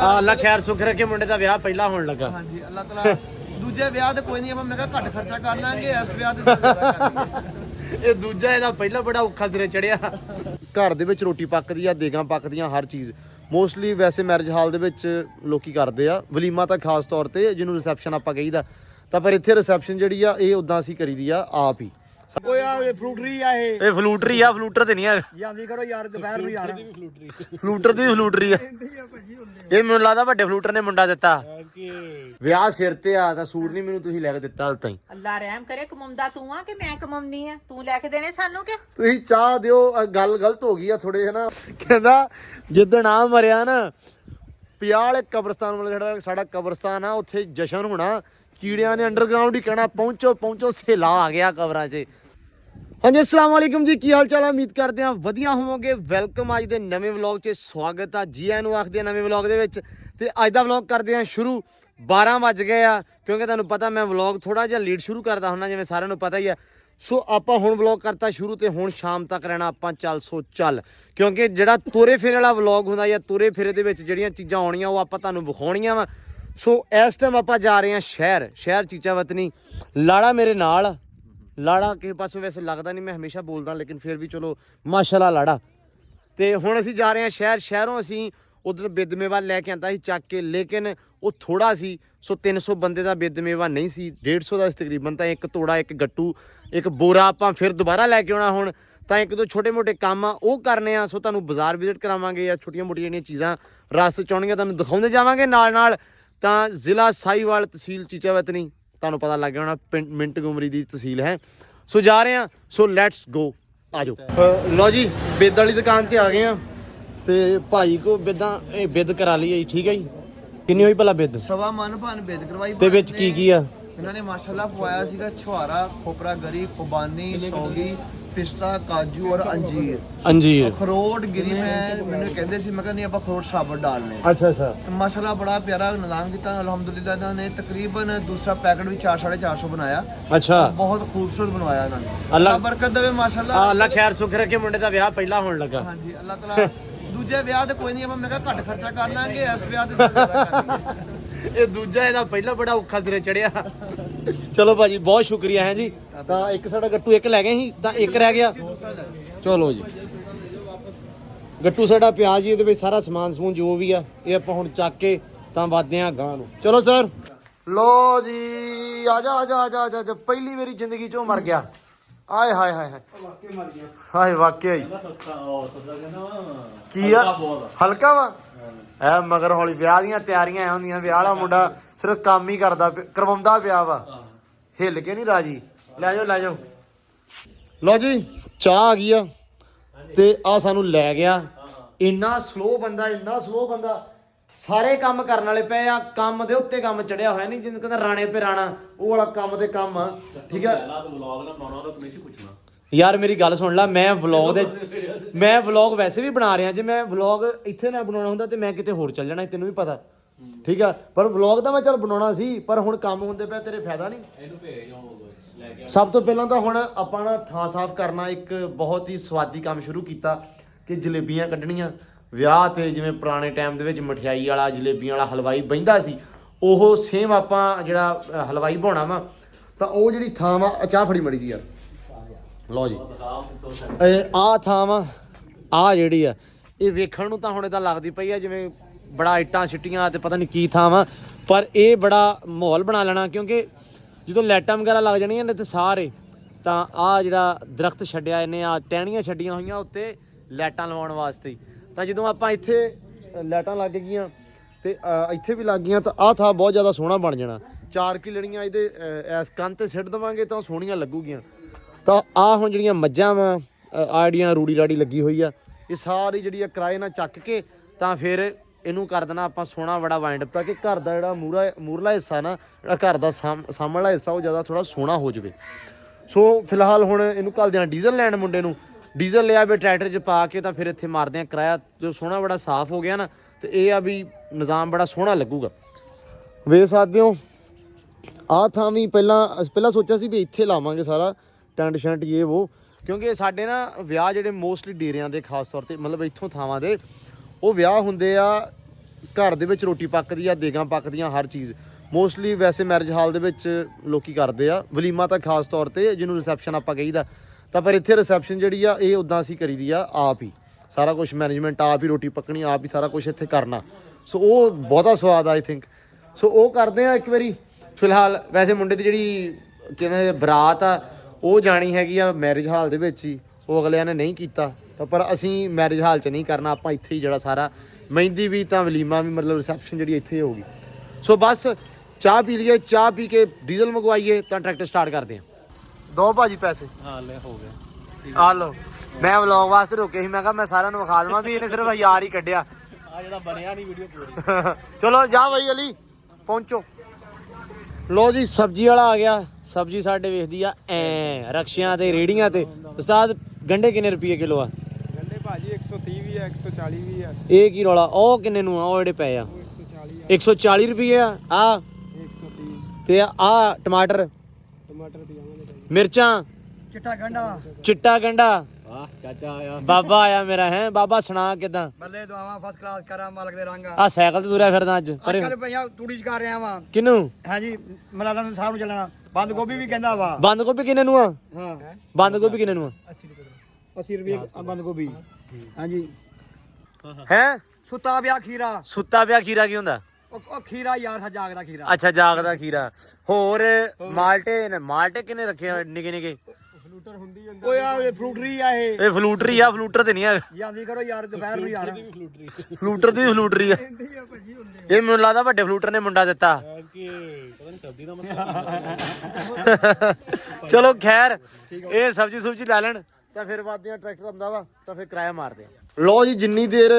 ਆ ਅੱਲਾ ਖੈਰ ਸੁਖ ਰੱਖੇ ਮੁੰਡੇ ਦਾ ਵਿਆਹ ਪਹਿਲਾਂ ਹੋਣ ਲੱਗਾ। ਹਾਂਜੀ ਅੱਲਾਹ ਤਾਲਾ ਦੂਜੇ ਵਿਆਹ ਤੇ ਕੋਈ ਨਹੀਂ ਆਪਾਂ ਮੈਂ ਕਿਹਾ ਘੱਟ ਖਰਚਾ ਕਰ ਲਾਂਗੇ ਇਸ ਵਿਆਹ ਤੇ ਜ਼ਿਆਦਾ ਕਰਾਂਗੇ ਇਹ ਦੂਜਾ ਇਹਦਾ ਪਹਿਲਾਂ ਬੜਾ ਔਖਾ ਸਿਰੇ ਚੜਿਆ। ਘਰ ਦੇ ਵਿੱਚ ਰੋਟੀ ਪੱਕਦੀ ਆ ਦੇਗਾਂ ਪੱਕਦੀਆਂ ਹਰ ਚੀਜ਼। ਮੋਸਟਲੀ ਵੈਸੇ ਮੈਰਿਜ ਹਾਲ ਦੇ ਵਿੱਚ ਲੋਕੀ ਕਰਦੇ ਆ। ਵਲੀਮਾ ਤਾਂ ਖਾਸ ਤੌਰ ਤੇ ਜਿਹਨੂੰ ਰਿਸੈਪਸ਼ਨ ਆਪਾਂ ਕਹੀਦਾ। ਤਾਂ ਪਰ ਇੱਥੇ ਰਿਸੈਪਸ਼ਨ ਜਿਹੜੀ ਆ ਇਹ ਉਦਾਂ ਅਸੀਂ ਕਰੀਦੀ ਆ ਆਪ ਹੀ। ਓਏ ਆ ਇਹ ਫਰੂਟਰੀ ਆ ਇਹ। ਇਹ ਫਲੂਟਰੀ ਆ ਫਲੂਟਰ ਤੇ ਨਹੀਂ ਆ। ਜਾਂਦੀ ਕਰੋ ਯਾਰ ਦੁਪਹਿਰ ਨੂੰ ਯਾਰ। ਫਲੂਟਰ ਦੀ ਫਲੂਟਰੀ। ਆ। ਇਹ ਮੈਨੂੰ ਲੱਗਦਾ ਵੱਡੇ ਫਲੂਟਰ ਨੇ ਮੁੰਡਾ ਦਿੱਤਾ। ਵਿਆਹ ਸਿਰ ਤੇ ਆ ਤਾਂ ਸੂਟ ਨਹੀਂ ਮੈਨੂੰ ਤੁਸੀਂ ਲੈ ਕੇ ਦਿੱਤਾ ਹਾਲ ਤਾਈਂ ਅੱਲਾ ਰਹਿਮ ਕਰੇ ਕਮਾਉਂਦਾ ਤੂੰ ਆ ਕਿ ਮੈਂ ਕਮਾਉਂਦੀ ਆ? ਤੂੰ ਲੈ ਕੇ ਦੇਣੇ ਸਾਨੂੰ ਕਿ? ਤੁਸੀਂ ਚਾਹ ਦਿਓ ਗੱਲ ਗਲਤ ਹੋ ਗਈ ਆ ਥੋੜੇ ਹਨਾ ਕਹਿੰਦਾ ਜਿੱਦਣ ਆ ਮਰਿਆ ਨਾ ਪਿਆਹ ਵਾਲੇ ਕਬਰਸਤਾਨ ਵਾਲਾ ਜਿਹੜਾ ਸਾਡਾ ਕਬਰਸਤਾਨ ਆ ਉੱਥੇ ਜਸ਼ਨ ਹੋਣਾ। ਕੀੜਿਆਂ ਨੇ ਅੰਡਰਗਰਾਉਂਡ ਹੀ ਕਹਿਣਾ ਪਹੁੰਚੋ ਪਹੁੰਚੋ ਸੇਲਾ ਆ ਗਿਆ ਕਬਰਾਂ 'ਚ। ਹਾਂਜੀ, ਅਸਲਾਮ ਵਾਲੇਕਮ ਜੀ, ਕੀ ਹਾਲ ਚਾਲ ਆ? ਉਮੀਦ ਕਰਦੇ ਆ ਵਧੀਆ ਹੋਵੋਗੇ। ਵੈਲਕਮ ਅੱਜ ਦੇ ਨਵੇਂ ਵਲੌਗ 'ਚ ਸਵਾਗਤ ਆ ਜੀ ਆਇਆਂ ਨੂੰ ਆਖਦੇ ਆ ਨਵੇਂ ਵਲੌਗ ਦੇ ਵਿੱਚ। ਤੇ ਅੱਜ ਦਾ ਵਲੌਗ ਕਰਦੇ ਆ ਸ਼ੁਰੂ। 12 ਵੱਜ ਗਏ ਆ, ਕਿਉਂਕਿ ਤੁਹਾਨੂੰ ਪਤਾ ਮੈਂ ਵਲੌਗ ਥੋੜਾ ਜਿਹਾ ਲੇਟ ਸ਼ੁਰੂ ਕਰਦਾ ਹੁੰਨਾ ਜਿਵੇਂ ਸਾਰਿਆਂ ਨੂੰ ਪਤਾ ਹੀ ਆ। ਸੋ ਆਪਾਂ ਹੁਣ ਵਲੌਗ ਕਰਤਾ ਸ਼ੁਰੂ ਤੇ ਹੁਣ ਸ਼ਾਮ ਤੱਕ ਰਹਿਣਾ ਆਪਾਂ, ਚੱਲ ਸੋ ਚੱਲ। ਕਿਉਂਕਿ ਜਿਹੜਾ ਤੋਰੇ ਫੇਰੇ ਵਾਲਾ ਵਲੌਗ ਹੁੰਦਾ ਜਾਂ ਤੋਰੇ ਫੇਰੇ ਦੇ ਵਿੱਚ ਜਿਹੜੀਆਂ ਚੀਜ਼ਾਂ ਆਉਣੀਆਂ, ਉਹ ਆਪਾਂ ਤੁਹਾਨੂੰ ਵਿਖਾਉਣੀਆਂ ਵਾ। ਸੋ ਇਸ ਟਾਈਮ ਆਪਾਂ ਜਾ ਰਹੇ ਹਾਂ ਸ਼ਹਿਰ ਸ਼ਹਿਰ ਚੀਚਾ ਵਤਨੀ। ਲਾੜਾ ਮੇਰੇ ਨਾਲ। ਲਾੜਾ ਕਿਸੇ ਪਾਸੋਂ ਵੈਸੇ ਲੱਗਦਾ ਨਹੀਂ, ਮੈਂ ਹਮੇਸ਼ਾ ਬੋਲਦਾ, ਲੇਕਿਨ ਫਿਰ ਵੀ ਚਲੋ, ਮਾਸ਼ਾਅੱਲਾ ਲਾੜਾ। ਤੇ ਹੁਣ ਅਸੀਂ ਜਾ ਰਹੇ ਹਾਂ ਸ਼ਹਿਰ, ਸ਼ਹਿਰੋਂ ਅਸੀਂ ਉਧਰ ਬਿੱਦਮੇਵਾ ਲੈ ਕੇ ਆਂਦਾ ਸੀ ਚੱਕ ਕੇ, ਲੇਕਿਨ ਉਹ ਥੋੜਾ ਸੀ, ਸੋ 300 ਬੰਦੇ ਦਾ ਬਿੱਦਮੇਵਾ ਨਹੀਂ ਸੀ 150 ਦਾ ਤਕਰੀਬਨ, ਤਾਂ ਇੱਕ ਤੋੜਾ, ਇੱਕ ਗੱਟੂ, ਇੱਕ ਬੋਰਾ ਆਪਾਂ ਫਿਰ ਦੁਬਾਰਾ ਲੈ ਕੇ ਆਉਣਾ ਹੁਣ, ਤਾਂ ਇੱਕ ਦੋ ਛੋਟੇ ਮੋਟੇ ਕੰਮ ਆ, ਉਹ ਕਰਨੇ ਆ, ਸੋ ਤੁਹਾਨੂੰ ਬਾਜ਼ਾਰ ਵਿਜ਼ਿਟ ਕਰਾਵਾਂਗੇ ਜਾਂ ਛੋਟੀਆਂ ਮੋਟੀਆਂ ਜਿਹੜੀਆਂ ਚੀਜ਼ਾਂ ਰਸਤੇ ਚ ਆਉਣਗੀਆਂ ਤੁਹਾਨੂੰ ਦਿਖਾਉਂਦੇ ਜਾਵਾਂਗੇ ਨਾਲ ਨਾਲ ਤਾਂ ਜ਼ਿਲ੍ਹਾ ਸਾਈਵਾਲ ਤਹਿਸੀਲ ਚੀਚਾਵਤਨੀ। ਤੁਹਾਨੂੰ ਪਤਾ ਲੱਗ ਗਿਆ ਹੋਣਾ ਮਿੰਟ ਗੁਮਰੀ ਦੀ ਤਹਿਸੀਲ ਹੈ। ਸੋ ਜਾ ਰਹੇ ਹਾਂ ਸੋ ਲੈਟਸ ਗੋ ਆਜੋ। ਲਓ ਜੀ ਬਿੱਦ ਵਾਲੀ ਦੁਕਾਨ ਤੇ ਆ ਗਏ ਆ ਤੇ ਭਾਈ ਕੋ ਬਿੱਦਾਂ ਇਹ ਬਿੱਦ ਕਰਾ ਲਈ ਠੀਕ ਹੈ ਜੀ? ਕਿੰਨੀ ਹੋਈ ਭਲਾ ਬਿੱਦ? ਸਵਾ ਮਨ ਭਾਨ ਬੇਦ ਕਰਵਾਈ ਤੇ ਵਿੱਚ ਕੀ ਕੀ ਆ? ਇਹਨਾਂ ਨੇ ਮਾਸ਼ਾਅੱਲਾ ਪਵਾਇਆ ਸੀਗਾ ਛੁਹਾਰਾ ਖੋਪਰਾ ਗਰੀ ਖੁਬਾਨੀ ਸੌਗੀ ਪਿਸਤਾ ਕਾਜੂ ਔਰ ਅੰਜੀਰ। ਅੰਜੀਰ। ਅਖਰੋਟ ਗਿਰੀ ਮੈਂ ਮੈਨੂੰ ਕਹਿੰਦੇ ਸੀ ਮੈਂ ਕਹਿੰਦੀ ਆਪਾਂ ਅਖਰੋਟ ਸਾਬਤ ਡਾਲਨੇ ਅੱਛਾ ਅੱਛਾ। ਮਾਸ਼ਾਅੱਲਾ ਬੜਾ ਪਿਆਰਾ ਨਿਜ਼ਾਮ ਕੀਤਾ ਅਲਹਮਦੁਲਿਲਾ ਇਹਨਾਂ ਨੇ ਤਕਰੀਬਨ ਦੂਸਰਾ ਪੈਕਟ ਵੀ 4 450 ਬਣਾਇਆ। ਅੱਛਾ। ਬਹੁਤ ਖੂਬਸੂਰਤ ਬਣਵਾਇਆ ਇਹਨਾਂ ਨੇ। ਅੱਲਾ- ਅੱਲਾ ਬਰਕਤ ਦੇਵੇ ਮਾਸ਼ਾਅੱਲਾ। ਅੱਲਾ ਖੈਰ ਸੁਖ ਰੱਖੇ ਮੁੰਡੇ ਦਾ ਵਿਆਹ ਪਹਿਲਾਂ ਹੋਣ ਲੱਗਾ। ਹਾਂਜੀ ਅੱਲਾਹ ਤਾਲਾ ਦੂਜੇ ਵਿਆਹ ਤੇ ਕੋਈ ਨਹੀਂ ਆਪਾਂ ਮੈਂ ਕਿਹਾ ਘੱਟ ਖਰਚਾ ਕਰ ਲਾਂਗੇ ਇਸ ਵਿਆਹ ਤੇ ਜ਼ਿਆਦਾ ਕਰਾਂਗੇ ਇਹ ਦੂਜਾ ਇਹਦਾ ਪਹਿਲਾਂ ਬੜਾ ਔਖਾ ਸਿਰੇ ਚੜਿਆ। ਚਲੋ ਭਾਜੀ ਬਹੁਤ ਸ਼ੁਕਰੀਆ ਹੈ ਜੀ। ਤਾਂ ਇੱਕ ਸਾਡਾ ਗੱਟੂ ਇੱਕ ਲੈ ਗਏ ਸੀ ਤਾਂ ਇੱਕ ਰਹਿ ਗਿਆ। ਚਲੋ ਜੀ। ਗੱਟੂ ਸਾਡਾ ਪਿਆਜ਼ ਜੀ ਇਹਦੇ ਵਿੱਚ ਸਾਰਾ ਸਮਾਨ ਸਮੂਨ ਜੋ ਵੀ ਆ ਇਹ ਆਪਾਂ ਹੁਣ ਚੱਕ ਕੇ ਤਾਂ ਵਾਦਦੇ ਆ ਗਾਂ ਨੂੰ। ਚਲੋ ਸਰ। ਲੋ ਜੀ ਆ ਜਾ ਆ ਜਾ ਆ ਜਾ ਆ ਜਾ, ਪਹਿਲੀ ਵਾਰੀ ਜ਼ਿੰਦਗੀ ਚੋਂ ਮਰ ਗਿਆ। ਆਏ ਹਾਏ ਹਾਏ ਹਾਏ। ਹਾਏ ਵਾਕਿਆ ਹੀ। ਕੀ ਆ। ਹਲਕਾ ਵਾ? ਐ ਮਗਰ ਹੌਲੀ ਵਿਆਹ ਦੀਆਂ ਤਿਆਰੀਆਂ ਐ ਹੁੰਦੀਆਂ, ਵਿਆਹ ਵਾਲਾ ਮੁੰਡਾ ਸਿਰਫ ਕੰਮ ਹੀ ਕਰਦਾ ਪਿਆ- ਕਰਵਾਉਂਦਾ ਪਿਆ ਵਾ। ਹਿੱਲ ਕੇ ਨਹੀਂ ਰਾਜੀ। ਲੈ ਜਾਓ ਲੈ ਜਾਓ। ਲਓ ਜੀ, ਚਾਹ ਆ ਗਈ ਆ ਤੇ ਆ ਸਾਨੂੰ ਲੈ ਗਿਆ। ਇੰਨਾ ਸਲੋ ਬੰਦਾ, ਇੰਨਾ ਸਲੋ ਬੰਦਾ। ਸਾਰੇ ਕੰਮ ਕਰਨ ਵਾਲੇ ਪਏ ਆ, ਕੰਮ ਦੇ ਉੱਤੇ ਕੰਮ ਚੜਿਆ ਹੋਇਆ ਨਹੀਂ ਜਿੰਦ ਕਹਿੰਦਾ ਰਾਣੇ ਪੇ ਰਾਣਾ ਉਹ ਵਾਲਾ ਕੰਮ ਤੇ ਕੰਮ। ਆ? ਠੀਕ ਆ ਯਾਰ ਮੇਰੀ ਗੱਲ ਸੁਣ ਲੈ ਮੈਂ ਵਲੌਗ ਦੇ ਮੈਂ ਵਲੌਗ ਵੈਸੇ ਵੀ ਬਣਾ ਰਿਹਾ ਜੇ ਮੈਂ ਵਲੌਗ ਇੱਥੇ ਨਾ ਬਣਾਉਣਾ ਹੁੰਦਾ ਤੇ ਮੈਂ ਕਿਤੇ ਹੋਰ ਚੱਲ ਜਾਣਾ ਤੈਨੂੰ ਵੀ ਪਤਾ। ਠੀਕ ਆ? ਪਰ ਵਲੌਗ ਤਾਂ ਮੈਂ ਚੱਲ ਬਣਾਉਣਾ ਸੀ ਪਰ ਹੁਣ ਕੰਮ ਹੁੰਦੇ ਪਿਆ ਤੇਰੇ ਫਾਇਦਾ ਨਹੀਂ। ਸਭ ਤੋਂ ਪਹਿਲਾਂ ਤਾਂ ਹੁਣ ਆਪਾਂ ਨਾ ਥਾਂ ਸਾਫ਼ ਕਰਨਾ ਇੱਕ ਬਹੁਤ ਹੀ ਸਵਾਦੀ ਕੰਮ ਸ਼ੁਰੂ ਕੀਤਾ ਕਿ ਜਲੇਬੀਆਂ ਕੱਢਣੀਆਂ। ਵਿਆਹ ਤੇ ਜਿਵੇਂ ਪੁਰਾਣੇ ਟਾਈਮ ਦੇ ਵਿੱਚ ਮਠਿਆਈ ਵਾਲਾ ਜਲੇਬੀਆਂ ਵਾਲਾ ਹਲਵਾਈ ਬਹਿੰਦਾ ਸੀ ਉਹ ਸੇਮ ਆਪਾਂ ਜਿਹੜਾ ਹਲਵਾਈ ਬਣਾਉਣਾ ਵਾ ਤਾਂ ਉਹ ਜਿਹੜੀ ਥਾਂ ਵਾ ਅ, ਚਾਹ ਫੜੀ ਮੜੀ ਜੀ ਯਾਰ। ਲਓ ਜੀ। ਇਹ ਆ ਥਾਂ ਵਾ ਆ ਜਿਹੜੀ ਆ। ਇਹ ਵੇਖਣ ਨੂੰ ਤਾਂ ਹੁਣ ਇਦਾਂ ਲੱਗਦੀ ਪਈ ਆ ਜਿਵੇਂ ਬੜਾ ਇੱਟਾਂ ਸਿੱਟੀਆਂ ਤੇ ਪਤਾ ਨਹੀਂ ਕੀ ਥਾਂ ਵਾ। ਪਰ ਇਹ ਬੜਾ ਮਾਹੌਲ ਬਣਾ ਲੈਣਾ ਕਿਉਂਕਿ ਜਦੋਂ ਲਾਈਟਾਂ ਵਗੈਰਾ ਲੱਗ ਜਾਣੀਆਂ ਨੇ ਤੇ ਸਾਰੇ ਤਾਂ ਆ ਜਿਹੜਾ ਦਰਖਤ ਛੱਡਿਆ ਇਹਨੇ ਆ ਟਹਿਣੀਆਂ ਛੱਡੀਆਂ ਹੋਈਆਂ ਉੱਤੇ ਲਾਈਟਾਂ ਲਵਾਉਣ ਵਾਸਤੇ। ਤਾਂ ਜਦੋਂ ਆਪਾਂ ਇੱਥੇ ਲਾਈਟਾਂ ਲੱਗ ਗਈਆਂ ਤੇ ਇੱਥੇ ਵੀ ਲੱਗ ਗਈਆਂ ਤਾਂ ਆਹ ਥਾਂ ਬਹੁਤ ਜ਼ਿਆਦਾ ਸੋਹਣਾ ਬਣ ਜਾਣਾ। ਚਾਰ ਕਿਲੜੀਆਂ ਇਹਦੇ ਅ, ਇਸ ਕੰਨ ਤੇ ਸਿੱਟ ਦਵਾਂਗੇ ਤਾਂ ਉਹ ਸੋਹਣੀਆਂ ਲੱਗੂਗੀਆਂ। ਤਾਂ ਆ ਹੁਣ ਜਿਹੜੀਆਂ ਮੱਝਾਂ ਵਾ ਆ ਜਿਹੜੀਆਂ ਰੂੜੀ ਰਾੜੀ ਲੱਗੀ ਹੋਈ ਆ, ਇਹ ਸਾਰੀ ਜਿਹੜੀ ਆ ਕਿਰਾਏ ਨਾਲ ਚੱਕ ਕੇ ਤਾਂ ਫਿਰ ਇਹਨੂੰ ਕਰ ਦੇਣਾ ਆਪਾਂ ਸੋਹਣਾ ਬੜਾ ਵਾਈਂਡ ਤਾਂ ਕਿ ਘਰ ਦਾ ਜਿਹੜਾ ਮੂਰਾ ਮੂਰਲਾ ਹਿੱਸਾ ਨਾ, ਜਿਹੜਾ ਘਰ ਦਾ ਸਾਹਮ- ਸਾਹਮਣਲਾ ਹਿੱਸਾ ਉਹ ਜ਼ਿਆਦਾ ਥੋੜਾ ਸੋਹਣਾ ਹੋ ਜਾਵੇ। ਸੋ ਫਿਲਹਾਲ ਹੁਣ ਇਹਨੂੰ ਘੱਲਦੇ ਆ ਡੀਜ਼ਲ ਲੈਣ ਮੁੰਡੇ ਨੂੰ। ਡੀਜ਼ਲ ਲਿਆ ਵੀ ਟਰੈਕਟਰ 'ਚ ਪਾ ਕੇ ਤਾਂ ਫਿਰ ਇੱਥੇ ਮਾਰਦੇ ਆ ਕਿਰਾਇਆ, ਜੋ ਸੋਹਣਾ ਬੜਾ ਸਾਫ਼ ਹੋ ਗਿਆ ਨਾ, ਤੇ ਇਹ ਆ ਵੀ ਨਿਜ਼ਾਮ ਬੜਾ ਸੋਹਣਾ ਲੱਗੂਗਾ। ਵੇਖ ਸਕਦੇ ਹੋ, ਆਹ ਥਾਂ ਵੀ ਪਹਿਲਾਂ ਪਹਿਲਾਂ ਸੋਚਿਆ ਸੀ ਵੀ ਇੱਥੇ ਲਾਵਾਂਗੇ ਸਾਰਾ ਟੈਂਟ ਸ਼ੈਂਟ ਇਹ ਉਹ ਕਿਉਂਕਿ ਸਾਡੇ ਨਾ ਵਿਆਹ ਜਿਹੜੇ ਮੋਸਟਲੀ ਡੇਰਿਆਂ ਦੇ ਖਾਸ ਤੌਰ ਤੇ, ਮਤਲਬ ਇੱਥੋਂ ਥਾਵਾਂ ਦੇ, ਉਹ ਵਿਆਹ ਹੁੰਦੇ ਆ ਘਰ ਦੇ ਵਿੱਚ ਰੋਟੀ ਪੱਕਦੀ ਆ, ਦੇਗਾਂ ਪੱਕਦੀਆਂ, ਹਰ ਚੀਜ਼। ਮੋਸਟਲੀ ਵੈਸੇ ਮੈਰਿਜ ਹਾਲ ਦੇ ਵਿੱਚ ਲੋਕੀ ਕਰਦੇ ਆ। ਵਲੀਮਾ ਤਾਂ ਖਾਸ ਤੌਰ ਤੇ ਜਿਹਨੂੰ ਰਿਸੈਪਸ਼ਨ ਆਪਾਂ ਕਹੀਦਾ। ਤਾਂ ਪਰ ਇੱਥੇ ਰਿਸੈਪਸ਼ਨ ਜਿਹੜੀ ਆ, ਇਹ ਉਦਾਂ ਅਸੀਂ ਕਰੀਦੀ ਆ, ਆਪ ਹੀ। ਸਾਰਾ ਕੁਝ ਮੈਨੇਜਮੈਂਟ ਆਪ ਹੀ ਰੋਟੀ ਪੱਕਣੀ, ਆਪ ਹੀ ਸਾਰਾ ਕੁਝ ਇੱਥੇ ਕਰਨਾ। ਸੋ ਉਹ ਬਹੁਤਾ ਸਵਾਦ ਆਈ ਥਿੰਕ ਸੋ ਉਹ ਕਰਦੇ ਆ ਇੱਕ ਵਾਰੀ। ਫਿਲਹਾਲ ਵੈਸੇ ਮੁੰਡੇ ਦੀ ਜਿਹੜੀ ਕਹਿੰਦੇ ਬਰਾਤ ਆ ਉਹ ਜਾਣੀ ਹੈਗੀ ਆ ਮੈਰਿਜ ਹਾਲ ਦੇ ਵਿੱਚ ਹੀ ਉਹ ਅਗਲਿਆਂ ਨੇ ਨਹੀਂ ਕੀਤਾ। ਤਾਂ ਪਰ ਅਸੀਂ ਮੈਰਿਜ ਹਾਲ 'ਚ ਨਹੀਂ ਕਰਨਾ ਆਪਾਂ ਇੱਥੇ ਹੀ ਜਿਹੜਾ ਸਾਰਾ ਮਹਿੰਦੀ ਵੀ ਤਾਂ ਵਲੀਮਾ ਵੀ ਮਤਲਬ ਰਿਸੈਪਸ਼ਨ ਜਿਹੜੀ ਇੱਥੇ ਹੀ ਹੋਊਗੀ। ਸੋ ਬਸ ਚਾਹ ਪੀ ਲਈਏ ਚਾਹ ਪੀ ਕੇ ਡੀਜ਼ਲ ਮੰਗਵਾਈਏ ਤਾਂ ਟਰੈਕਟਰ ਸਟਾਰਟ ਕਰਦੇ ਆ ਦੋ ਭਾਜੀ ਪੈਸੇ। ਹਾਂ ਲੈ ਹੋ ਗਿਆ ਆ। ਲਓ ਮੈਂ ਵਲੌਗ ਵਾਸਤੇ ਰੁਕੇ ਸੀ ਮੈਂ ਕਿਹਾ ਮੈਂ ਸਾਰਿਆਂ ਨੂੰ ਵਿਖਾ ਦੇਵਾਂ ਵੀ ਇਹਨੇ ਸਿਰਫ ਯਾਰ ਹੀ ਕੱਢਿਆ। ਆ ਜਿਹੜਾ ਬਣਿਆ ਨਹੀਂ ਵੀਡੀਓ ਪੂਰੀ। ਚਲੋ ਜਾ ਬਈ ਅਲੀ ਪਹੁੰਚੋ। ਲੋ ਜੀ ਸਬਜ਼ੀ ਵਾਲਾ ਆ ਗਿਆ। ਸਬਜ਼ੀ ਸਾਡੇ ਵੇਖਦੀ ਆ ਐ ਰਕਸ਼ਿਆਂ ਤੇ ਰੇੜੀਆਂ ਤੇ। ਉਸਤਾਦ ਗੰਡੇ ਕਿੰਨੇ ਰੁਪਏ ਕਿਲੋ ਆ? ਗੰਡੇ ਭਾਜੀ 130 ਵੀ ਹੈ 140 ਵੀ ਹੈ ਇਹ ਕੀ ਰੌਲਾ? ਉਹ ਕਿੰਨੇ ਨੂੰ ਆ? ਉਹ ਜਿਹੜੇ ਪਏ ਆ। 140 140 ਰੁਪਏ ਆ। ਆ। 130 ਤੇ ਆ ਟਮਾਟਰ। ਟਮਾਟਰ ਤੇ ਜਾਵਾਂਗੇ ਭਾਜੀ। ਮਿਰਚਾਂ। ਚਿੱਟਾ ਗੰਡਾ। ਚਿੱਟਾ ਗੰਡਾ। ਆ ਚਾਚਾ ਆਇਆ। ਬਾਬਾ ਆਇਆ ਮੇਰਾ ਹੈ? ਬਾਬਾ ਸੁਣਾ ਕਿਦਾਂ? ਬੱਲੇ ਦੁਆਵਾਂ ਫਸਟ ਕਲਾਸ ਕਰਾਂ ਮਾਲਕ ਦੇ ਰੰਗ। ਆ ਸਾਈਕਲ ਤੇ ਤੁਰਿਆ ਫਿਰਦਾ ਅੱਜ ਪਰੇ ਕੱਲ ਭਈਆ ਤੂੜੀ ਚ ਕਰ ਰਿਹਾ ਵਾਂ। ਕਿਨੂੰ ਹਾਂਜੀ ਮਲਾਦਾ ਨੂੰ ਸਾਹਿਬ ਨੂੰ ਚੱਲਣਾ। ਬੰਦ ਗੋਭੀ ਵੀ ਕਹਿੰਦਾ ਵਾ। ਬੰਦ ਗੋਭੀ ਕਿੰਨੇ ਨੂੰ ਆ? ਹਾਂ। ਬੰਦ ਗੋਭੀ ਕਿੰਨੇ ਨੂੰ ਆ? 80 ਰੁਪਏ ਬੰਦ ਗੋਭੀ। ਹਾਂਜੀ ਹੈ? ਸੁੱਤਾ ਪਿਆ ਖੀਰਾ। ਸੁੱਤਾ ਪਿਆ ਖੀਰਾ ਕੀ ਹੁੰਦਾ? ਉਹ ਖੀਰਾ ਯਾਰ ਜਾਗਦਾ ਖੀਰਾ। ਅੱਛਾ ਜਾਗਦਾ ਖੀਰਾ। ਹੋਰ ਮਾਲਟੇ ਨੇ ਮਾਲਟੇ ਕਿੰਨੇ ਰੱਖੇ ਨਿੱਕੇ ਨਿੱਕੇ ਫਲੂਟਰ ਹੁੰਦੀ ਓਏ ਆ ਇਹ ਫਰੂਟਰੀ ਆ ਇਹ। ਇਹ ਫਲੂਟਰੀ ਆ ਫਲੂਟਰ ਤੇ ਨਹੀਂ ਆ। ਜਾਂਦੀ ਕਰੋ ਯਾਰ ਦੁਪਹਿਰ ਨੂੰ ਯਾਰ। ਫਲੂਟਰ ਦੀ ਫਲੂਟਰੀ ਆ। ਇਹ ਮੈਨੂੰ ਲੱਗਦਾ ਵੱਡੇ ਫਲੂਟਰ ਨੇ ਮੁੰਡਾ ਦਿੱਤਾ। ਕਿ ਪਤਾ ਨਹੀਂ ਸਬਜ਼ੀ ਦਾ ਚਲੋ ਖੈਰ ਇਹ ਸਬਜੀ ਸੁਬਜੀ ਲੈ ਲੈਣ। ਤਾਂ ਫਿਰ ਵਾਦਿਆਂ ਟਰੈਕਟਰ ਆਉਂਦਾ ਵਾ ਤਾਂ ਫਿਰ ਕਿਰਾਇਆ ਮਾਰਦੇ ਆ। ਲੋ ਜੀ ਜਿੰਨੀ ਦੇਰ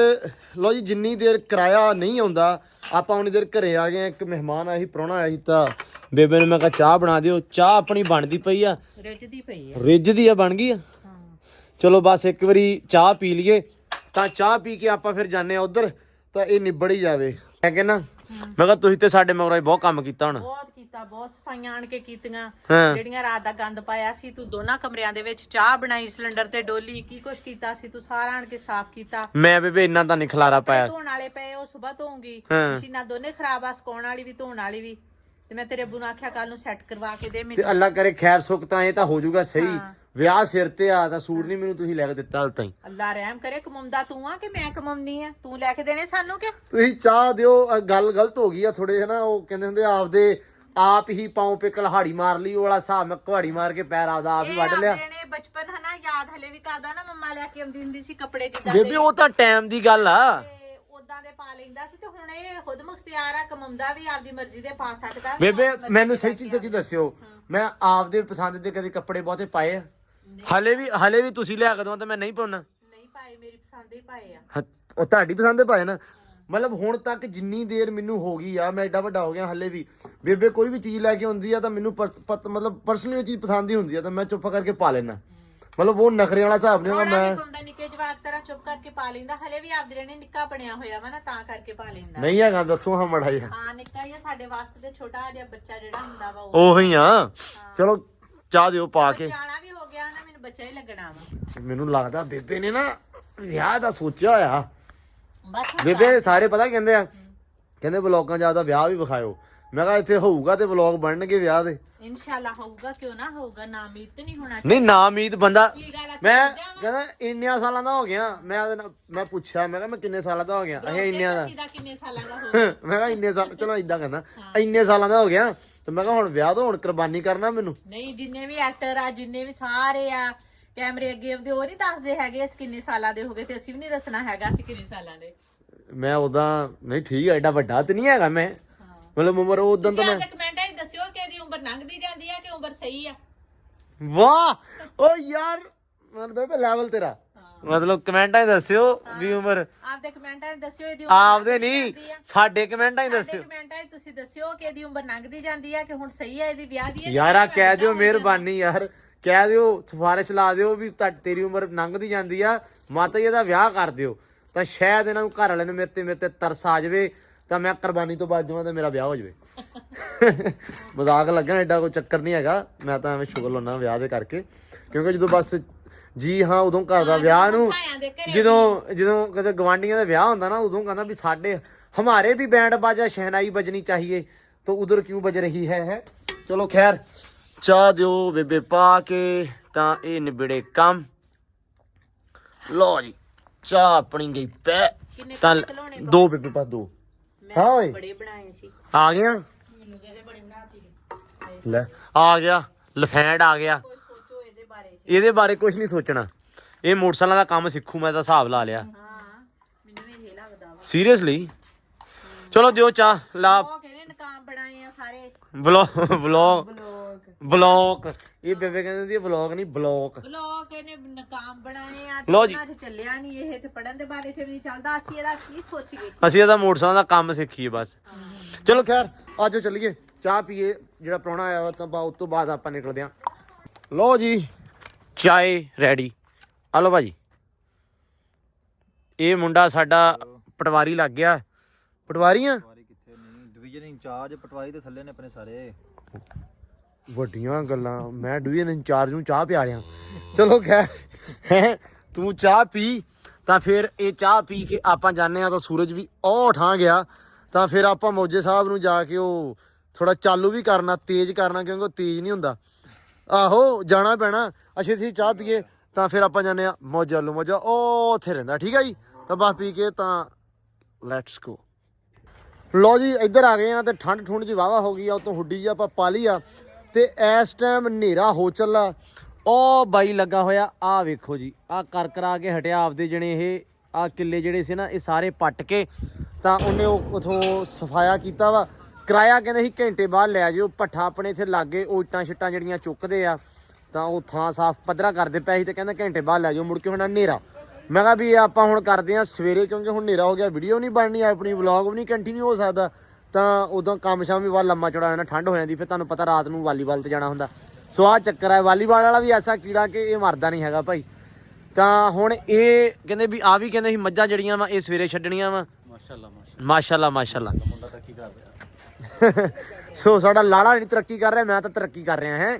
ਲੋ ਜੀ ਜਿੰਨੀ ਦੇਰ ਕਿਰਾਇਆ ਨਹੀਂ ਆਉਂਦਾ ਆਪਾਂ ਉਨੀ ਦੇਰ ਘਰੇ ਆ ਗਏ। ਇੱਕ ਮਹਿਮਾਨ ਆਇਆ ਸੀ ਪ੍ਰਾਹੁਣਾ ਆਇਆ ਸੀ ਤਾਂ ਬੇਬੇ ਨੂੰ ਮੈਂ ਕਿਹਾ ਚਾਹ ਬਣਾ ਦਿਓ ਚਾਹ ਆਪਣੀ ਬਣਦੀ ਪਈ ਆ। ਰਿੱਝਦੀ ਪਈ ਆ। ਰਿੱਝਦੀ ਆ ਬਣ ਗਈ ਆ? ਹਾਂ। ਚਲੋ ਬਸ ਇੱਕ ਵਾਰੀ ਚਾਹ ਪੀ ਲਈਏ ਤਾਂ ਚਾਹ ਪੀ ਕੇ ਆਪਾਂ ਫਿਰ ਜਾਂਦੇ ਆ ਉਧਰ ਤਾਂ ਇਹ ਨਿਬੜ ਹੀ ਜਾਵੇ। ਮੈਂ ਕਹਿੰਦਾ ਮੈਂ ਕਿਹਾ ਤੁਸੀਂ ਤੇ ਸਾਡੇ ਮਗਰੋਂ ਹੀ ਬਹੁਤ ਕੰਮ ਕੀਤਾ ਹੁਣ। ਬਹੁਤ ਕੀਤਾ ਬਹੁਤ ਸਫਾਈਆਂ ਆਣ ਕੇ ਕੀਤੀਆਂ। ਹਾਂ। ਜਿਹੜੀਆਂ ਰਾਤ ਦਾ ਗੰਦ ਪਾਇਆ ਸੀ ਤੂੰ ਦੋਨਾਂ ਕਮਰਿਆਂ ਦੇ ਵਿੱਚ ਚਾਹ ਬਣਾਈ ਸਿਲੰਡਰ ਤੇ ਡੋਲੀ ਕੀ ਕੁਛ ਕੀਤਾ ਸੀ ਤੂੰ ਸਾਰਾ ਆਣ ਕੇ ਸਾਫ਼ ਕੀਤਾ। ਮੈਂ ਬੇਬੇ ਇੰਨਾ ਤਾਂ ਨਹੀਂ ਖਲਾਰਾ ਪਾਇਆ। ਧੋਣ ਵਾਲੇ ਪਏ ਉਹ ਸਵੇਰ ਧੋਉਂਗੀ ਹਾਂ। ਮਸ਼ੀਨਾਂ ਦੋਨੇ ਖਰਾਬ ਆ ਸੁਕਾਉਣ ਵਾਲੀ ਵੀ ਧੋਣ ਵਾਲੀ ਵੀ। ਤੇ ਮੈਂ ਤੇਰੇ ਅੱਬੂ ਨੂੰ ਆਖਿਆ ਕੱਲ ਨੂੰ ਸੈੱਟ ਕਰਵਾ ਕੇ ਦੇ ਤੇ ਮੈਨੂੰ ਅੱਲਾ ਕਰੇ ਖੈਰ ਸੁਖ ਤਾਂ ਇਹ ਤਾਂ ਹੋ ਜਾਊਗਾ ਸਹੀ। ਹਾਂ। ਵਿਆਹ ਸਿਰ ਤੇ ਆ ਤਾਂ ਸੂਟ ਨਹੀਂ ਮੈਨੂੰ ਤੁਸੀਂ ਲੈ ਕੇ ਦਿੱਤਾ ਹਾਲ ਤਾਈਂ। ਅੱਲਾ ਰਹਿਮ ਕਰੇ ਕਮਾਉਂਦਾ ਤੂੰ ਆ ਕਿ ਮੈਂ ਕਮਾਉਣੀ ਆ? ਤੂੰ ਲੈ ਕੇ ਦੇਣੇ ਸਾਨੂੰ ਕਿ? ਤੁਸੀਂ ਚਾਹ ਦਿਓ ਅ, ਗੱਲ ਗਲਤ ਹੋ ਗਈ ਆ ਥੋੜੇ ਹਨਾ? ਉਹ ਕਹਿੰਦੇ ਹੁੰਦੇ ਆ, ਆਪਦੇ ਆਪ ਹੀ ਪਾਉ ਪੇ ਕਲਹਾੜੀ ਮਾਰ ਲਈ ਉਹ ਵਾਲਾ ਹਿਸਾਬ ਮੈਂ ਕੁਹਾੜੀ ਮਾਰ ਕੇ ਪੈਰ ਆਪਦਾ ਆਪ ਹੀ ਵੱਢ ਲਿਆ। ਨੇ ਬਚਪਨ ਹਨਾ ਯਾਦ ਹਲੇ ਵੀ ਕਰਦਾ ਨਾ ਮੰਮਾ ਲੈ ਕੇ ਆਉਂਦੀ ਹੁੰਦੀ ਸੀ ਕੱਪੜੇ ਜਿੱਦਾਂ ਬੇਬੇ ਉਹ ਤਾਂ ਟਾਈਮ ਦੀ ਗੱਲ ਆ। ਤੇ ਉਦਾਂ ਦੇ ਪਾ ਲੈਂਦਾ ਸੀ ਤੇ ਹੁਣ ਇਹ ਖੁਦ ਮੁਖਤਿਆਰ ਆ ਕਮਾਉਂਦਾ ਵੀ ਆਪਦੀ ਮਰਜ਼ੀ ਦੇ ਪਾ ਸਕਦਾ ਬੇਬੇ ਮੈਨੂੰ ਸੱਚੀ ਸੱਚੀ ਦੱਸਿਓ ਮੈਂ ਆਪਦੇ ਪਸੰਦ ਦੇ ਕਦੇ ਕੱਪੜੇ ਬਹੁਤੇ ਪਾਏ ਆ? ਹਲੇ ਵੀ ਹਲੇ ਵੀ ਤੁਸੀਂ ਲਿਆ ਕੇ ਤਾਂ ਮੈਂ ਨਹੀਂ ਪਾਉਣਾ। ਨਹੀਂ ਪਾਏ ਮੇਰੀ ਪਸੰਦ ਦੇ ਹੀ ਪਾਏ ਆ। ਹਾਂ, ਉਹ ਤੁਹਾਡੀ ਪਸੰਦ ਦੇ ਪਾਏ ਨਾ? ਮਤਲਬ ਹੁਣ ਤੱਕ ਜਿੰਨੀ ਦੇਰ ਮੈਨੂੰ ਹੋ ਗਈ ਆ ਮੈਂ ਐਡਾ ਵੱਡਾ ਹੋ ਗਿਆ ਹੱਲੇ ਵੀ। ਬੇਬੇ ਕੋਈ ਵੀ ਚੀਜ਼ ਲੈ ਕੇ ਆਉਂਦੀ ਆ ਤਾਂ ਮੈਨੂੰ ਪਰ- ਪਤ- ਮਤਲਬ ਪਰਸਨਲੀ ਉਹ ਚੀਜ਼ ਪਸੰਦ ਹੀ ਹੁੰਦੀ ਆ ਤਾਂ ਮੈਂ ਚੁੱਪ ਕਰਕੇ ਪਾ ਲੈਣਾ ਮਤਲਬ ਉਹ ਨਖਰੇ ਵਾਲਾ ਹਿਸਾਬ ਨਹੀਂ ਹੋਗਾ ਥੋੜਾ ਮੈਂ ਵੀ ਪਾਉਂਦਾ ਨਿੱਕੇ ਜਵਾਕ ਤਰ੍ਹਾਂ ਚੁੱਪ ਕਰਕੇ ਪਾ ਲੈਂਦਾ ਹਲੇ ਵੀ ਆਪਦੇ ਨੇ ਨਿੱਕਾ ਬਣਿਆ ਹੋਇਆ ਵਾ ਨਾ ਤਾਂ ਕਰਕੇ ਪਾ ਲੈਂਦਾ। ਨਹੀਂ ਹੈਗਾ ਦੱਸੋ ਹਾਂ ਮੜਾ ਜਿਹਾ। ਹਾਂ ਨਿੱਕਾ ਹੀ ਆ ਸਾਡੇ ਵਾਸਤੇ ਤੇ ਛੋਟਾ ਜਿਹਾ ਬੱਚਾ ਜਿਹੜਾ ਹੁੰਦਾ ਵਾ ਉਹ। ਉਹੀ ਆ। ਚਲੋ ਚਾਹ ਦਿਓ ਪਾ ਕੇ। ਜਾਣਾ ਵੀ ਹੋ ਗਿਆ ਨਾ ਮੈਨੂੰ ਬੱਚਾ ਹੀ ਲੱਗਣਾ ਵਾ। ਮੈਨੂੰ ਲੱਗਦਾ ਬੇਬੇ ਨੇ ਨਾ ਵਿਆਹ ਦਾ ਸੋਚਿਆ ਹੋਇਆ। ਬਸ ਬੇਬੇ ਸਾਰੇ ਪਤਾ ਕੀ ਕਹਿੰਦੇ ਆ? ਕਹਿੰਦੇ ਵਲੌਗਾਂ ਜ਼ਿਆਦਾ ਵਿਆਹ ਵੀ ਵਿਖਾਇਓ। ਮੈਂ ਕਿਹਾ ਇੱਥੇ ਹੋਊਗਾ ਤੇ ਵਲੌਗ ਬਣਨਗੇ ਵਿਆਹ ਦੇ। ਇਨਸ਼ਾਅੱਲਾ ਹੋਊਗਾ ਕਿਉਂ ਨਾ ਹੋਊਗਾ? ਨਾ ਉਮੀਦ ਤੇ ਨਹੀਂ ਹੋਣਾ ਨਹੀਂ ਨਾ ਉਮੀਦ ਬੰਦਾ ਮੈਂ? ਕਹਿੰਦਾ ਇੰਨਿਆਂ ਸਾਲਾਂ ਦਾ ਹੋ ਗਿਆ। ਮੈਂ ਮੈਂ ਪੁੱਛਿਆ ਮੈਂ ਕਿਹਾ ਮੈਂ ਕਿੰਨੇ ਸਾਲਾਂ ਦਾ ਹੋ ਗਿਆ? ਇਹ ਇੰਨਿਆਂ ਦਾ ਦਾ ਕਿੰਨੇ ਸਾਲਾਂ ਦਾ ਹੋਊਗਾ ਮੈਂ ਕਿਹਾ ਇੰਨੇ ਸਾਲ ਚਲੋ ਇਦਾਂ ਕਰਨਾ। ਇੰਨੇ ਸਾਲਾਂ ਦਾ ਹੋ ਗਿਆ। ਤੇ ਮੈਂ ਕਿਹਾ ਹੁਣ ਵਿਆਹ ਤੋਂ ਹੁਣ ਕੁਰਬਾਨੀ ਕਰਨਾ ਮੈਨੂੰ। ਨਹੀਂ ਜਿੰਨੇ ਵੀ ਐਕਟਰ ਆ ਜਿੰਨੇ ਵੀ ਸਾਰੇ ਆ ਕੈਮਰੇ ਅੱਗੇ ਆਉਂਦੇ ਉਹ ਨਹੀਂ ਦੱਸਦੇ ਹੈਗੇ ਅਸੀਂ ਕਿੰਨੇ ਸਾਲਾਂ ਦੇ ਹੋ ਗਏ ਤੇ ਅਸੀਂ ਵੀ ਨਹੀਂ ਦੱਸਣਾ ਹੈਗਾ ਅਸੀਂ ਕਿੰਨੇ ਸਾਲਾਂ ਦੇ। ਮੈਂ ਉਦਾਂ ਨਹੀਂ ਠੀਕ ਹੈ ਐਡਾ ਵੱਡਾ ਤੇ ਨਹੀਂ ਹੈਗਾ ਮੈਂ। ਮਤਲਬ ਉਮਰ ਉਦੋਂ ਤਾਂ ਤੁਸੀਂ ਮੈਂ ਆਪਣੇ ਕਮੈਂਟਾਂ 'ਚ ਦੱਸਿਓ ਕਿ ਇਹਦੀ ਉਮਰ ਲੰਘਦੀ ਜਾਂਦੀ ਆ ਕਿ ਉਮਰ ਸਹੀ ਆ? ਵਾਹ! ਓ ਯਾਰ ਮਨ ਬੇਬੇ ਲੈਵਲ ਤੇਰਾ। ਮਤਲਬ ਕਮੈਂਟਾਂ 'ਚ ਦੱਸਿਓ ਵੀ ਉਮਰ। ਆਪਦੇ ਕਮੈਂਟਾਂ 'ਚ ਦੱਸਿਓ ਇਹਦੀ ਉਮਰ ਆਪਦੇ ਨਹੀਂ। ਸਾਡੇ ਕਮੈਂਟਾਂ 'ਚ ਦੱਸਿਓ। ਕਮੈਂਟਾਂ 'ਚ ਤੁਸੀਂ ਦੱਸਿਓ ਕਿ ਇਹਦੀ ਉਮਰ ਲੰਘਦੀ ਜਾਂਦੀ ਆ ਕਿ ਹੁਣ ਸਹੀ ਆ ਇਹਦੀ ਵਿਆਹ ਦੀ ਆ ਯਾਰਾ ਕਹਿ ਦਿਓ ਮਿਹਰਬਾਨੀ ਯਾਰ। ਕਹਿ ਦਿਓ ਸਿਫਾਰਿਸ਼ ਲਾ ਦਿਓ ਵੀ ਤੁਹਾਡੀ ਤੇਰੀ ਉਮਰ ਲੰਘਦੀ ਜਾਂਦੀ ਆ ਮਾਤਾ ਜੀ ਦਾ ਵਿਆਹ ਕਰ ਦਿਓ। ਤਾਂ ਸ਼ਾਇਦ ਇਹਨਾਂ ਨੂੰ ਘਰ ਵਾਲਿਆਂ ਨੂੰ ਮੇਰੇ ਤੇ ਮੇਰੇ ਤੇ ਤਰਸ ਆ ਜਾਵੇ ਤਾਂ ਮੈਂ ਕੁਰਬਾਨੀ ਤੋਂ ਬਾਅਦ ਜਾਵਾਂ ਤੇ ਮੇਰਾ ਵਿਆਹ ਹੋ ਜਾਵੇ। ਮਜ਼ਾਕ ਲੱਗਾ ਐਡਾ ਕੋਈ ਚੱਕਰ ਨਹੀਂ ਹੈਗਾ। ਮੈਂ ਤਾਂ ਐਵੇਂ ਸ਼ੁਗਰ ਲਾਉਣਾ ਵਿਆਹ ਦੇ ਕਰਕੇ। ਕਿਉਂਕਿ ਜਦੋਂ ਬਸ ਜੀ ਹਾਂ ਉਦੋਂ ਘਰ ਦਾ ਵਿਆਹ ਨੂੰ ਜਦੋਂ ਜਦੋਂ ਕਦੇ ਗਵਾਂਡੀਆਂ ਦਾ ਵਿਆਹ ਹੁੰਦਾ ਨਾ ਉਦੋਂ ਕਹਿੰਦਾ ਵੀ ਸਾਡੇ ਹਮਾਰੇ ਵੀ ਬੈਂਡ ਬਾਜਾ ਸ਼ਹਿਨਾਈ ਬਜਣੀ ਚਾਹੀਏ। ਤਾਂ ਉਧਰ ਕਿਉਂ ਬਜ ਰਹੀ ਹੈ ਹੈ? ਚਲੋ ਖੈਰ ਚਾਹ ਦਿਓ ਬੇਬੇ ਪਾ ਕੇ ਤਾਂ ਇਹ ਨਿਬੜੇ ਕੰਮ। ਲੋ ਜੀ ਚਾਹ ਆਪਣੀ ਗਈ ਪੈ ਕਿੰਨੇ ਤਾਂ ਖਿਲਾਉਣੇ ਦੋ ਬੇਬੇ ਪਾ ਦੋ। ਹਾਂ ਓਏ। ਬੜੇ ਬਣਾਏ ਸੀ। ਆ ਗਿਆ ਮੈਨੂੰ ਕਹਿੰਦੇ ਬੜੇ ਬਣਾਤੀ ਲੈ ਆ ਗਿਆ ਲਫੈਂਡ ਆ ਗਿਆ। ਕੋਈ ਸੋਚੋ ਇਹਦੇ ਬਾਰੇ ਇਹਦੇ ਬਾਰੇ ਕੁਝ ਨਹੀਂ ਸੋਚਣਾ। ਇਹ ਮੋਟਰਸਾਈਕਲਾਂ ਦਾ ਕੰਮ ਸਿੱਖੂ ਮੈਂ ਤਾਂ ਹਿਸਾਬ ਲਾ ਲਿਆ। ਹਾਂ ਮੈਨੂੰ ਵੀ ਇਹ ਲੱਗਦਾ ਵਾ। ਸੀਰੀਅਸਲੀ? ਚਲੋ ਦਿਓ ਚਾਹ ਲਾ ਉਹ ਕਹਿੰਦੇ ਨਕਾਮ ਬਣਾਏ ਆ ਸਾਰੇ। ਵਲੌਗ ਵਲੌਗ ਵਲੌਗ ਇਹ ਬੇਬੇ ਕਹਿੰਦੀ ਵਲੌਗ ਨਹੀਂ ਬਲੌਗ ਬਲੌਗ ਇਹਨੇ ਨਕਾਮ ਬਣਾਏ ਆ ਲਓ ਜੀ। 'ਚ ਚੱਲਿਆ ਨਹੀਂ ਇਹ ਤੇ ਪੜਨ ਦੇ ਬਾਰੇ 'ਚ ਵੀ ਨਹੀਂ ਚੱਲਦਾ। ਅਸੀਂ ਇਹਦਾ ਕੀ ਸੋਚੀਏ? ਅਸੀਂ ਇਹਦਾ ਮੋਟਰਸਾਈਕਲ ਦਾ ਕੰਮ ਸਿੱਖੀਏ ਬਸ। ਚਲੋ ਖੈਰ ਆਜੋ ਚੱਲੀਏ ਚਾਹ ਪੀਏ ਜਿਹੜਾ ਪ੍ਰਾਹੁਣਾ ਆਇਆ ਵਾ ਤਾਂ ਬਾ ਉਸ ਤੋਂ ਬਾਅਦ ਆਪਾਂ ਨਿਕਲਦੇ ਆਂ ਲਓ ਜੀ। ਚਾਏ ਰੈਡੀ ਆ ਲਓ ਭਾਜੀ। ਇਹ ਮੁੰਡਾ ਸਾਡਾ ਪਟਵਾਰੀ ਲੱਗ ਗਿਆ। ਪਟਵਾਰੀਆਂ? ਪਟਵਾਰੀ ਕਿੱਥੇ ਨਹੀਂ ਡਿਵੀਜ਼ਨ ਇੰਚਾਰਜ ਪਟਵਾਰੀ ਦੇ ਥੱਲੇ ਨੇ ਆਪਣੇ ਸਾਰੇ। ਵੱਡੀਆਂ ਗੱਲਾਂ, ਮੈਂ ਡਿਵੀਜ਼ਨ ਇੰਚਾਰਜ ਨੂੰ ਚਾਹ ਪਿਆ ਰਿਹਾ। ਚਲੋ ਖੈਰ, ਹੈ, ਤੂੰ ਚਾਹ ਪੀ, ਤਾਂ ਫਿਰ ਇਹ ਚਾਹ ਪੀ ਕੇ ਆਪਾਂ ਜਾਣੇ ਆ ਤਾਂ ਸੂਰਜ ਵੀ ਉਹ ਠਾਂ ਗਿਆ, ਤਾਂ ਫਿਰ ਆਪਾਂ ਮੌਜੇ ਸਾਹਿਬ ਨੂੰ ਜਾ ਕੇ ਉਹ ਥੋੜਾ ਚਾਲੂ ਵੀ ਕਰਨਾ, ਤੇਜ਼ ਕਰਨਾ, ਕਿਉਂਕਿ ਉਹ ਤੇਜ਼ ਨਹੀਂ ਹੁੰਦਾ। ਆਹੋ, ਜਾਣਾ ਪੈਣਾ, ਅਸੀਂ ਅਸੀਂ ਚਾਹ ਪੀਏ, ਤਾਂ ਫਿਰ ਆਪਾਂ ਜਾਣੇ ਆ ਮੌਜਾ ਲੋ ਮੌਜਾ ਉਹ ਉੱਥੇ ਰਹਿੰਦਾ, ਠੀਕ ਆ ਜੀ? ਤਾਂ ਬਸ ਪੀ ਕੇ ਤਾਂ ਲੈਟਸ ਗੋ ਲੋ ਜੀ, ਇੱਧਰ ਆ ਗਏ ਆ ਤੇ ਠੰਡ ਠੁੰਡ ਜੀ ਵਾਵਾ ਹੋ ਗਈ ਆ, ਉਤੋਂ ਹੁੱਡੀ ਜੀ ਆਪਾਂ ਪਾ ਲਈ ਆ ਤੇ ਇਸ ਟਾਈਮ ਹਨੇਰਾ ਹੋ ਚੱਲਾ। ਉਹ ਬਾਈ ਲੱਗਾ ਹੋਇਆ ਆ ਵੇਖੋ ਜੀ ਆ ਕਰ ਕਰਾ ਕੇ ਹਟਿਆ ਆਪਦੇ ਜਣੇ ਇਹ ਆ ਕਿੱਲੇ ਜਿਹੜੇ ਸੀ ਨਾ, ਇਹ ਸਾਰੇ ਪੱਟ ਕੇ ਤਾਂ ਉਹਨੇ ਉਹ ਉਥੋਂ ਸਫਾਇਆ ਕੀਤਾ ਵਾ। ਕਿਰਾਇਆ ਕਹਿੰਦੇ ਸੀ ਘੰਟੇ ਬਾਅਦ ਲੈ ਜਿਓ ਪੱਠਾ ਆਪਣੇ ਇੱਥੇ ਲਾਗੇ, ਉਹ ਇੱਟਾਂ ਛਿੱਟਾਂ ਜਿਹੜੀਆਂ ਚੁੱਕਦੇ ਆ, ਤਾਂ ਉਹ ਥਾਂ ਸਾਫ਼ ਪੱਧਰਾ ਕਰਦੇ ਪਏ ਸੀ ਤੇ ਕਹਿੰਦਾ ਘੰਟੇ ਬਾਅਦ ਲੈ ਜਾਓ, ਮੁੜ ਕੇ ਹੁਣ ਹਨੇਰਾ। ਮੈਂ ਕਿਹਾ ਵੀ ਇਹ ਆਪਾਂ ਹੁਣ ਕਰਦੇ ਆ ਸਵੇਰੇ, ਕਿਉਂਕਿ ਹੁਣ ਹਨੇਰਾ ਹੋ ਗਿਆ ਵੀਡੀਓ ਨਹੀਂ ਬਣਨੀ, ਆਪਣੀ ਵਲੌਗ ਵੀ ਨਹੀਂ ਕੰਟੀਨਿਊ ਹੋ ਸਕਦਾ। ਤਾਂ ਉਦੋਂ ਕੰਮ ਸ਼ਾਮ ਵੀ ਬਾਅਦ ਲੰਮਾ ਚੜਾ ਜਾਣਾ ਠੰਡ ਹੋ ਜਾਂਦੀ ਫਿਰ ਤੁਹਾਨੂੰ ਪਤਾ ਰਾਤ ਨੂੰ ਵਾਲੀਬਾਲ ਤੇ ਜਾਣਾ ਹੁੰਦਾ। ਸੋ ਆ ਚੱਕਰ ਹੈ ਵਾਲੀਬਾਲ ਵਾਲਾ ਵੀ ਐਸਾ ਕੀੜਾ ਕਿ ਇਹ ਮਰਦਾ ਨਹੀਂ ਹੈਗਾ ਭਾਈ। ਤਾਂ ਹੁਣ ਇਹ ਕਹਿੰਦੇ ਵੀ ਆ ਵੀ ਕਹਿੰਦੇ ਸੀ ਮੱਝਾਂ ਜਿਹੜੀਆਂ ਵਾ ਇਹ ਸਵੇਰੇ ਛੱਡਣੀਆਂ ਵਾ। ਮਾਸ਼ਾਅੱਲਾ ਮਾਸ਼ਾਅੱਲਾ। ਮਾਸ਼ਾਅੱਲਾ ਮਾਸ਼ਾਅੱਲਾ। ਮੁੰਡਾ ਤਰੱਕੀ ਕਰ ਰਿਹਾ। ਸੋ ਸਾਡਾ ਲਾੜਾ ਨਹੀਂ ਤਰੱਕੀ ਕਰ ਰਿਹਾ ਮੈਂ ਤਾਂ ਤਰੱਕੀ ਕਰ ਰਿਹਾ ਹੈ।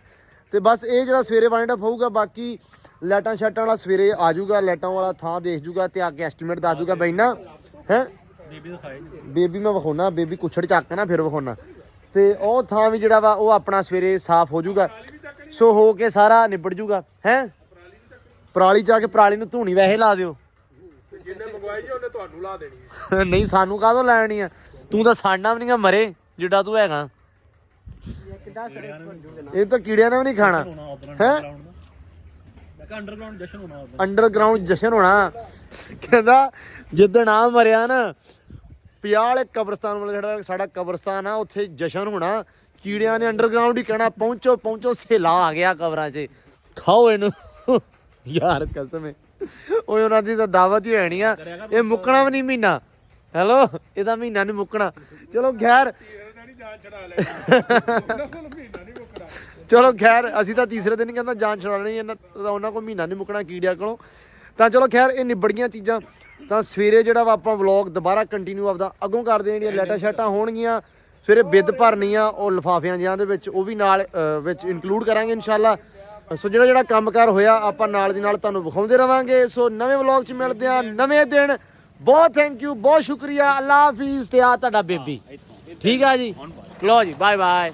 ਤੇ ਬਸ ਇਹ ਜਿਹੜਾ ਸਵੇਰੇ ਵਾਈਂਡ ਅਪ ਹੋਊਗਾ ਬਾਕੀ ਲਾਈਟਾਂ ਸ਼ਾਟਾਂ ਵਾਲਾ ਸਵੇਰੇ ਆ ਜਾਊਗਾ ਲਾਈਟਾਂ ਵਾਲਾ ਥਾਂ ਦੇਖ ਜੂਗਾ ਤੇ ਆ ਕੇ ਐਸਟੀਮੇਟ ਦੱਸ ਜੂਗਾ ਬਈ ਨਾ ਹੈ। ਬੇਬੀ ਮੈਂ ਵਿਖਾਉਣਾ ਬੇਬੀ ਕੁੱਛੜ ਚੱਕ ਕੇ ਨਾ ਫਿਰ ਵਿਖਾਉਣਾ। ਤੇ ਉਹ ਥਾਂ ਵੀ ਜਿਹੜਾ ਵਾ ਉਹ ਆਪਣਾ ਸਵੇਰੇ ਸਾਫ਼ ਹੋ ਜਾਊਗਾ। ਸੋ ਹੋ ਕੇ ਸਾਰਾ ਨਿਬੜ ਜਾਊਗਾ ਹੈ? ਪਰਾਲੀ ਚਾ ਕੇ ਪਰਾਲੀ ਨੂੰ ਧੂਣੀ ਵੈਸੇ ਲਾ ਦਿਓ। ਜਿੰਨੇ ਮੰਗਵਾਈ ਜੀ ਉਹਨੇ ਤੁਹਾਨੂੰ ਲਾ ਦੇਣੀ ਨਹੀਂ ਸਾਨੂੰ ਕਾਹਦੋਂ ਲੈਣੀ ਆ? ਤੂੰ ਤਾਂ ਸਾਡਾ ਵੀ ਨਹੀਂਗਾ ਮਰੇ ਜਿੱਡਾ ਤੂੰ ਹੈਗਾ। ਇਹ ਤਾਂ ਕੀੜਿਆਂ ਨੇ ਵੀ ਨਹੀਂ ਖਾਣਾ। ਹੈ? ਅੰਡਰਗਰਾਉਂਡ ਜਸ਼ਨ ਹੋਣਾ ਅੰਡਰਗਰਾਉਂਡ ਜਸ਼ਨ ਹੋਣਾ। ਕਹਿੰਦਾ ਜਿੱਦਣ ਆ ਮਰਿਆ ਨਾ ਪਿਆਹ ਵਾਲੇ ਕਬਰਸਤਾਨ ਵਾਲਾ ਜਿਹੜਾ ਸਾਡਾ ਕਬਰਸਤਾਨ ਆ, ਉੱਥੇ ਜਸ਼ਨ ਹੋਣਾ, ਕੀੜਿਆਂ ਨੇ ਅੰਡਰਗਰਾਉਂਡ ਹੀ ਕਹਿਣਾ, ਪਹੁੰਚੋ ਪਹੁੰਚੋ, ਸੇਲਾ ਆ ਗਿਆ ਕਬਰਾਂ 'ਚ। ਖਾਓ ਇਹਨੂੰ। ਯਾਰ ਕਸਮ ਹੈ ਓਏ, ਉਹਨਾਂ ਦੀ ਤਾਂ ਦਾਵਤ ਹੀ ਹੋਣੀ ਆ। ਇਹ ਮੁੱਕਣਾ ਵੀ ਨਹੀਂ ਮਹੀਨਾ। ਹੈਲੋ, ਇਹਦਾ ਮਹੀਨਾ ਨਹੀਂ ਮੁੱਕਣਾ। ਚਲੋ, ਖੈਰ। ਚਲੋ, ਖੈਰ, ਅਸੀਂ ਤਾਂ ਤੀਸਰੇ ਦਿਨ ਕਹਿੰਦਾ ਜਾਨ ਛੁਡਾ ਲੈਣੀ, ਇਹਨਾਂ ਉਹਨਾਂ ਕੋਲ ਮਹੀਨਾ ਨਹੀਂ ਮੁੱਕਣਾ, ਕੀੜਿਆਂ ਕੋਲੋਂ। ਤਾਂ ਚਲੋ ਖੈਰ ਇਹ ਨਿਬੜ ਗਈਆਂ ਚੀਜ਼ਾਂ। ਤਾਂ ਸਵੇਰੇ ਜਿਹੜਾ ਵਾ ਆਪਾਂ ਵਲੌਗ ਦੁਬਾਰਾ ਕੰਟੀਨਿਊ ਆਪਦਾ ਅੱਗੋਂ ਕਰਦੇ ਜਿਹੜੀਆਂ ਲੈਟਾ ਸ਼ੈਟਾਂ ਹੋਣਗੀਆਂ ਸਵੇਰੇ ਬਿੱਦ ਭਰਨੀ ਆ ਉਹ ਲਿਫਾਫਿਆਂ ਜਿਹਾਂ ਦੇ ਵਿੱਚ ਉਹ ਵੀ ਨਾਲ ਵਿੱਚ ਇਨਕਲੂਡ ਕਰਾਂਗੇ ਇਨਸ਼ਾਅੱਲਾ। ਸੋ ਜਿਹੜਾ ਜਿਹੜਾ ਕੰਮਕਾਰ ਹੋਇਆ ਆਪਾਂ ਨਾਲ ਦੀ ਨਾਲ ਤੁਹਾਨੂੰ ਵਿਖਾਉਂਦੇ ਰਵਾਂਗੇ। ਸੋ ਨਵੇਂ ਵਲੌਗ 'ਚ ਮਿਲਦੇ ਆ ਨਵੇਂ ਦਿਨ। ਬਹੁਤ ਥੈਂਕ ਯੂ ਬਹੁਤ ਸ਼ੁਕਰੀਆ। ਅੱਲਾ ਹਾਫਿਜ਼। ਤੇ ਆ ਤੁਹਾਡਾ ਬੇਬੀ। ਠੀਕ ਆ ਜੀ? ਲੋ ਜੀ ਬਾਏ ਬਾਏ